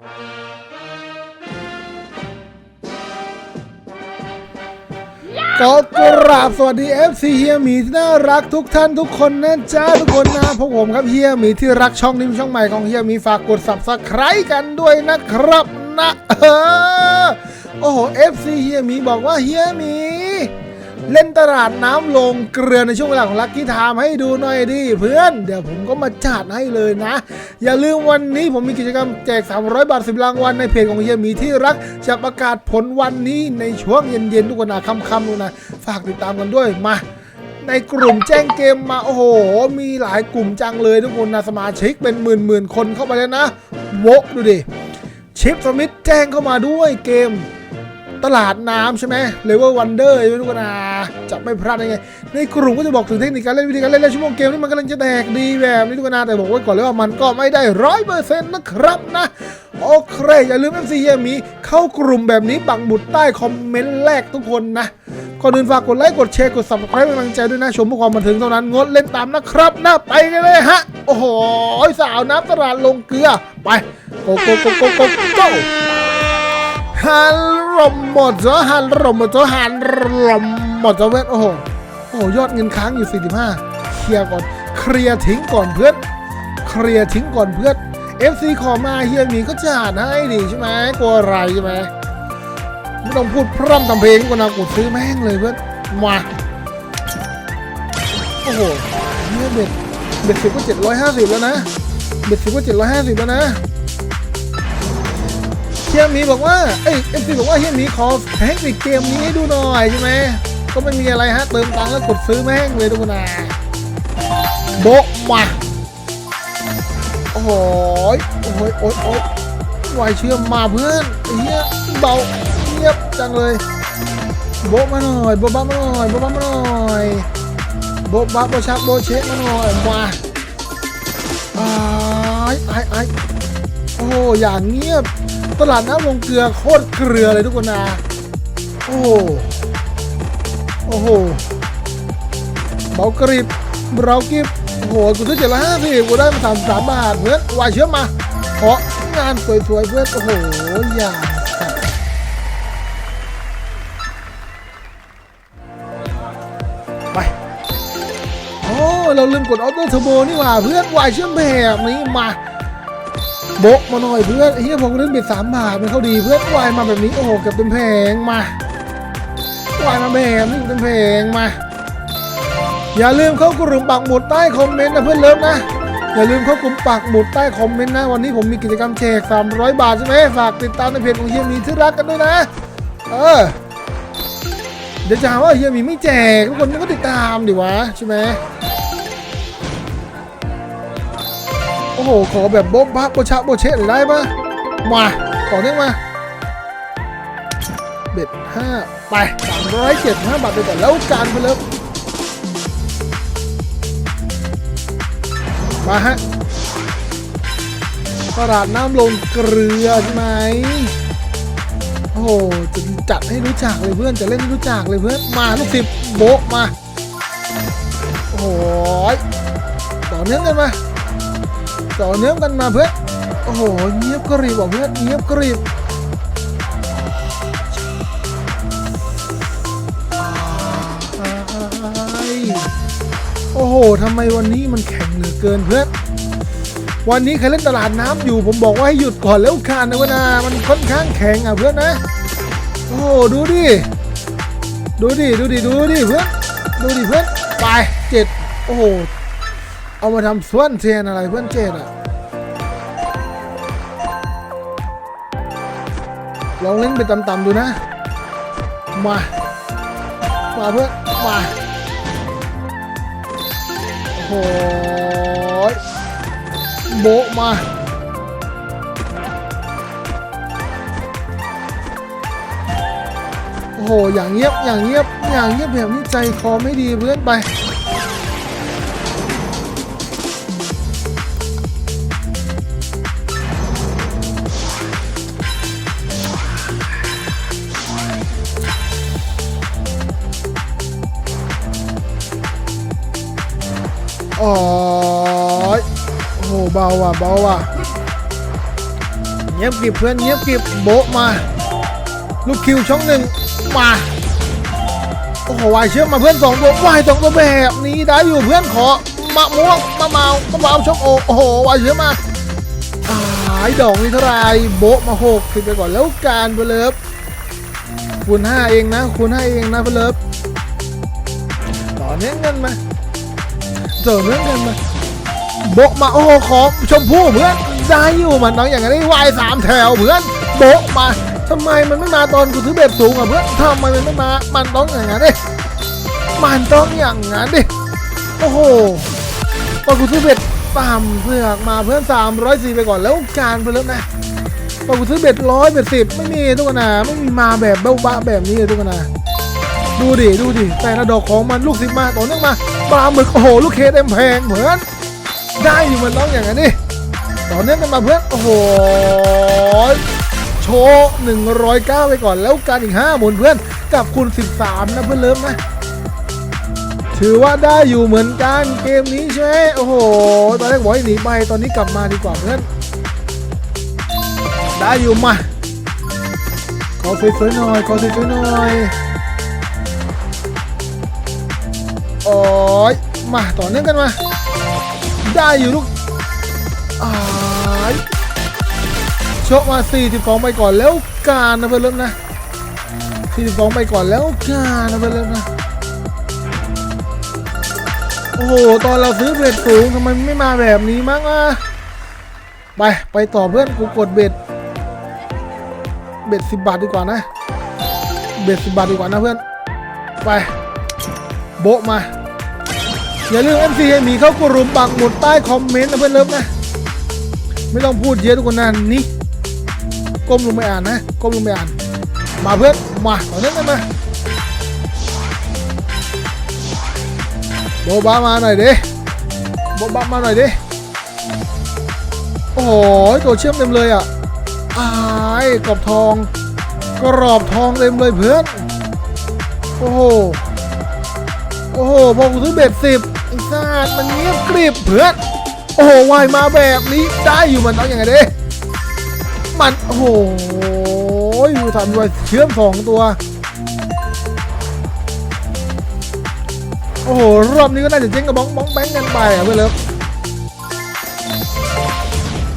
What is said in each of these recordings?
ก็กราบสวัสดี FC เฮียหมีที่น่ารักทุกท่านทุกคนนะจ๊ะทุกคนนะพวกผมครับเฮียหมีที่รักช่องนี้เป็นช่องใหม่ของเฮียหมีฝากกด subscribe กันด้วยนะครับนะเออโอ้โห FC เฮียหมีบอกว่าเฮียหมี เล่นตลาดน้ำลงเกลือในช่วงเวลาของลักกี้ไทม์ให้ดูหน่อยดิเพื่อน เดี๋ยวผมก็มาจัดให้เลยนะ อย่าลืมวันนี้ผมมีกิจกรรมแจก 300 บาท 10รางวัลในเพจของเฮียมีที่รักจะประกาศผลวันนี้ในช่วงเย็นๆทุกคนนะค่ำๆทุกคนะ ฝากติดตามกันด้วยมาในกลุ่มแจ้งเกมมาโอ้โห มีหลายกลุ่มจังเลยทุกคนนะสมาชิกเป็นหมื่นๆคนเข้าไปแล้วนะโวดูดิชิปสมิธแจ้งเข้ามาด้วยเกม ตลาดน้ำใช่ไหมเลเวลวันเดอร์ใช่ไหมทุกคนนะจะไม่พลาดได้ไง ในกลุ่มก็จะบอกถึงเทคนิคการเล่นวิธีการเล่นและชั่วโมงเกมที่มันกำลังจะแตกดีแบบนี้ทุกนนะแต่บอกไว้ก่อนเลยว่ามันก็ไม่ได้ร้อยเปอร์เซ็นต์นะครับนะโอเค อย่าลืม MC เยมีเข้ากลุ่มแบบนี้ปักหมุดใต้คอมเมนต์แรกทุกคนนะก่อนอื่นฝากกดไลค์กดแชร์กด subscribe เป็นกำลังใจด้วยนะ ชมเพื่อความบันเทิงเท่านั้นงดเล่นตามนะครับนะไปกันเลยฮะ โอ้โหสาวน้ำตลาดลงเกลือไปโกโกโกโกโกโก ฮันรมหมดจ้ะฮันรมหมดจ้ะฮันรมหมดจ้ะเวทโอ้โหโอ้โหยอดเงินค้างอยู่ 45 เคลียร์ก่อน เคลียร์ทิ้งก่อนเพื่อน เคลียร์ทิ้งก่อนเพื่อน FC ขอมาเฮียหมีก็จัดให้ดิใช่ไหมกลัวอะไรใช่ไหมไม่ต้องพูดพร่ำทำเพลงกว่านากดซื้อแม่งเลยเพื่อนมาโอ้โหเนี่ยเบ็ดเบ็ดสิบก็เจ็ดร้อยห้าสิบแล้วนะ เบ็ดสิบก็เจ็ดร้อยห้าสิบแล้วนะ เฮียมีบอกว่า เอ้ยเอฟซีบอกว่าเฮียมีขอเทคนิคเกมนี้ให้ดูหน่อยใช่ไหม ก็ไม่มีอะไรฮะ เติมตังค์แล้วกดซื้อแม่งเลยทุกคนนะโบะมาโอ้โหโอ้โหยโอ้ยโอ้ยไวเชื่อมมาเพื่อนอ้เหี้ยเบาเงียบจังเลยโบะมาหน่อยโบะบ้ามาหน่อยโบะบ้ามาหน่อยโบะบ้าโบชักโบเช็คมาหน่อยมาไอ้ายอ้ายอ้โอ้อย่างเงียบ ตลาดน้ำลงเกลือโคตรเกลือเลยทุกคนนะ โอ้โหโอ้โหเบากริบเรากิบโอ้โหกูซื้อเจ็ดร้อยห้าสิบกูได้มาสามสามบาทเพื่อนวายเชื่อมาเพราะงานสวยๆเพื่อนโอ้โหอย่างไปโอ้เราลืมกดออโต้เทอร์โบนี่ว่าเพื่อนวายเชื่อมแบบนี้มา โบะมาหน่อยเพื่อนเหี้ยผมเล่นเบ็ดสามบาทมันเข้าดีเพื่อนวายมาแบบนี้โอ้โหเกือบเต็มแผงมาวายมาแบบนี้เต็มแผงมา อย่าลืมเข้ากลุ่มปักหมุดใต้คอมเมนต์นะเพื่อนเลิฟนะอย่าลืมเข้ากลุ่มปักหมุดใต้คอมเมนต์นะวันนี้ผมมีกิจกรรมแจก300 บาทใช่ไหมฝากติดตามในเพจของเฮียมีที่รักกันด้วยนะ เออเดี๋ยวจะหาว่าเฮียมีไม่แจกทุกคนก็ติดตามดิวะใช่ไหม อ้โห ขอแบบโบ๊ะบ้าโบชะโบเชะหน่อได้ปะมาต่อเนื่องมา เบ็ดห้าไปสามร้อยเจ็ดห้าบาทไปก่แล้วการไปเลิฟมาฮะตลาดน้ำลงเกลือใช่ไหมโอ้โหจะจัดให้รู้จักเลยเพื่อนจะเล่นให้รู้จักเลยเพื่อนมาลูกศิษย์โบะมา โอ้ยต่อเนื่องกันมา ต่อเนื่องกันมาเพื่อนโอ้โหเงียบกริบว่ะเพื่อนเงียบกริบโอ้โหทำไมวันนี้มันแข็งเหลือเกินเพื่อนวันนี้ใครเล่นตลาดน้ำอยู่ผมบอกว่าให้หยุดก่อนแล้วคานนะวนามันค่อนข้างแข็งอะเพื่อนนะ โอ้โหดูดิ ดูดิ ดูดิ ดูดิเพื่อน ดูดิเพื่อน ไปเจ็ดโอ้โห เอามาทำส่วนเทียนอะไรเพื่อนเจดอะลองเล่นไปต่ำๆดูนะ มา มาเพื่อนมาโอ้โหโบมาโอ้โห อย่างเงียบ อย่างเงียบ อย่างเงียบแบบนี้ใจคอไม่ดีเพื่อนไป อ๋อโอ้โหเบาว่ะเบาว่ะงียบกริบเพื่อนเงียบกริบโบะมา ลูกคิวช่องหนึ่งมาโอ้โหวายเชื่อมมาเพื่อนสองตัววายสองตัวแบบนี้ได้อยู่เพื่อนขอมะม่วงมะเมามะเมาช่องโอโอ้โหวายเชื่อมมาหายดอกนี้เท่าไรโบะมาหกสิบไปก่อนแล้วการเบลิฟคูณห้าเองนะคูณห้าเองนะเบลเลิฟต่อเนื่องกันมา ต่อเนื่องกันมาโบมาโอ้โหขอชมพู่เพื่อนได้อยู่มันน้องอย่างนี้วายสามแถวเพื่อนโบมาทำไมมันไม่มาตอนกูซื้อเบ็ดสูงอะเพื่อนทำไมมันไม่มา มันต้องอย่างนั้นดิมันต้องอย่างนั้นดิโอ้โหตอนกูซื้อเบ็ดต่ำเสือกมาเพื่อนสามร้อยสี่ไปก่อนแล้วการไปแล้วนะตอนกูซื้อเบ็ดร้อยเบ็ดสิบไม่มีทุกคนนะไม่มีมาแบบเบ้าบ้าแบบนี้เลยทุกคนนะดูดิดูดิแต่ละดอกของมันลูกสิบมาต่อเนื่องมา ปลาหมึกโอ้โหลูกเคสเต็มแพงเหมือน ได้อยู่เหมันต้องอย่างนั้นดิต่อเนื่องกันมาเพื่อนโอ้โหโชว์109 ไปก่อนแล้วการอีก 5 หมุนเพื่อนกับคุณ 13 นะเพื่อนเลิฟนะ ถือว่าได้อยู่เหมือนกันเกมนี้ใช่ไหมโอ้โห ตอนแรกบอกให้หนีไปตอนนี้กลับมาดีกว่าเพื่อน ได้อยู่มาขอสวยๆหน่อยขอสวยๆหน่อย โอ้ยมาต่อเนื่องกันมา ได้อยู่ลูกอายโชกมา 42 ไปก่อนแล้วการนะเพื่อนเริ่มนะ 42 ไปก่อนแล้วการนะเพื่อนเริ่มนะ โอ้โห ตอนเราซื้อเบ็ดสูงทำไมไม่มาแบบนี้มั้งอะ ไป ไปต่อเพื่อนกูกดเบ็ด เบ็ดสิบบาทดีกว่านะ เบ็ดสิบบาทดีกว่านะเพื่อน ไป โบมา อย่าลืม MC ให้หมีเข้ากลุ่มปักหมุดใต้คอมเมนต์นะเพื่อนเลิฟนะ ไม่ต้องพูดเยอะทุกคนนะนี่ก้มลงไปอ่านนะก้มลงไปอ่าน มาเพื่อนมาต่อเนื่องกันมาโบบามาหน่อยดิโบบามาหน่อยดิโอ้โหตัวเชื่อมเต็มเลยอะอายกรอบทองกรอบทองเต็มเลยเพื่อน โอ้โห โอ้โหพอกูซื้อเบ็ดสิบ ไอ้สัตว์มันเงียบกริบเพื่อนโอ้โหวายมาแบบนี้ได้อยู่มันต้องยังไงดิมันโอ้โหอยู่ทำด้วยเชื่อมสองตัว โอ้โหรอบนี้ก็น่าจะเจ๊งกับบ้องบ้องแบงกันไปอะเพื่อนเลิฟ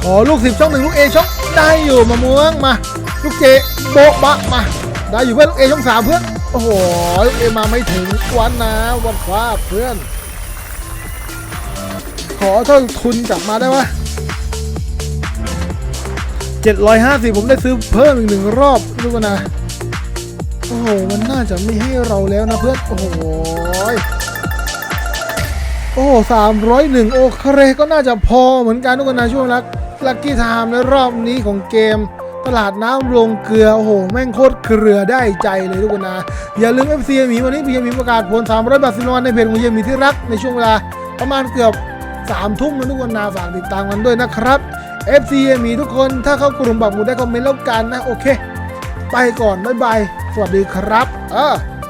ขอลูกสิบช่องหนึ่งลูกเอช่องได้อยู่มะม่วงมา ลูกเจโบะบะมา ได้อยู่เพื่อนลูกเอช่องสามเพื่อนโอ้โหลูกเอมาไม่ถึงวันนะวันฟ้าเพื่อน อเท่าทุนกลับมาได้ปะเจ็ดร้อยห้าสิบผมได้ซื้อเพิ่มอีกหนึ่งรอบดูกันนะ โอ้โห มันน่าจะไม่ให้เราแล้วนะเพื่อน โอ้โห โอ้สามร้อยหนึ่งโอเคก็น่าจะพอเหมือนกันทุกคนนะช่วงลักลักกี้ไทม์ในรอบนี้ของเกมตลาดน้ำโรงเกลือ โอ้โห แม่งโคตรเกลือได้ใจเลยทุกคนนะ อย่าลืม FC มีวันนี้พี่มีประกาศผล300บาทสินวันในเพจของเฮียมีที่รักในช่วงเวลาประมาณเกือบ สามทุ่มนะทุกคนนะฝากติดตามกันด้วยนะครับ FC เฮียหมีทุกคนถ้าเข้ากลุ่มบอกหมูได้คอมเมนต์แล้วกันนะโอเค ไปก่อน บ๊ายบาย สวัสดีครับ เออ